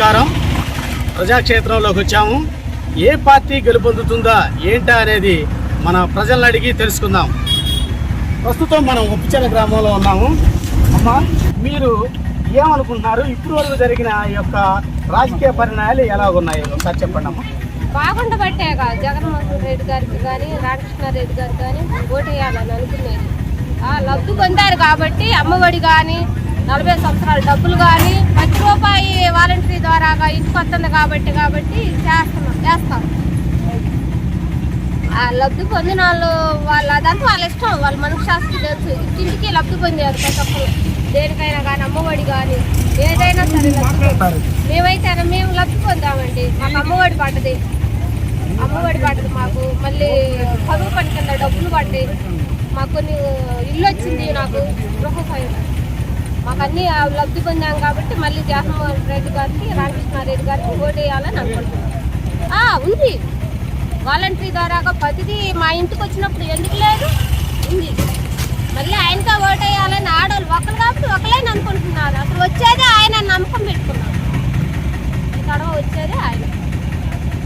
నమస్కారం. ప్రజాక్షేత్రంలోకి వచ్చాము. ఏ పార్టీ గెలుపొందుతుందా ఏంటా అనేది మన ప్రజలను అడిగి తెలుసుకుందాం. ప్రస్తుతం మనం ఉప్పిచెల గ్రామంలో ఉన్నాము. అమ్మా మీరు ఏమనుకుంటున్నారు? ఇప్పుడు వరకు జరిగిన ఈ యొక్క రాజకీయ పరిణామాలు ఎలా ఉన్నాయి? ఒకసారి చెప్పండి అమ్మా. బాగుండబట్టే కాదు. జగన్మోహన్ రెడ్డి గారికి కానీ రామకృష్ణారెడ్డి గారికి కానీ ఓటేయాలని అనుకునేది. ఆ, లబ్ధి పొందారు కాబట్టి అమ్మఒడి కానీ నలభై సంవత్సరాల డబ్బులు కానీ ప్రతి రూపాయి వాలంటరీ ద్వారా ఇంటికి వస్తుంది కాబట్టి కాబట్టి చేస్తున్నాం చేస్తాం ఆ లబ్ధి పొందిన వాళ్ళు వాళ్ళ అదంతా వాళ్ళ ఇష్టం. వాళ్ళ మనసు శాస్త్రం తెలుసు. ఇంటికి లబ్ధి పొందారు ప్రతి దేనికైనా కానీ అమ్మఒడి కానీ ఏదైనా సరే లబ్ధి మేమైతే మేము లబ్ధి పొందామండి. మాకు అమ్మఒడి పడ్డది. అమ్మఒడి పడ్డది మాకు. మళ్ళీ చదువు పని కింద డబ్బులు పడ్డాయి. మాకు కొన్ని ఇల్లు వచ్చింది నాకు. గృహ ఫైల్ మాకు అన్ని లబ్ధి పొందాం కాబట్టి మళ్ళీ జగన్మోహన్ రెడ్డి గారికి నరసింహారెడ్డి గారికి ఓటేయాలని అనుకుంటున్నాను. ఉంది. వాలంటరీ ద్వారాగా ప్రతిదీ మా ఇంటికి వచ్చినప్పుడు ఎందుకు లేదు? ఉంది. మళ్ళీ ఆయనతో ఓటేయాలని ఆడవాళ్ళు ఒకరు కాబట్టి ఒకలేని అనుకుంటున్నారు. అసలు వచ్చేదే ఆయన నమ్మకం పెట్టుకున్నారు. తర్వాత వచ్చేదే ఆయన.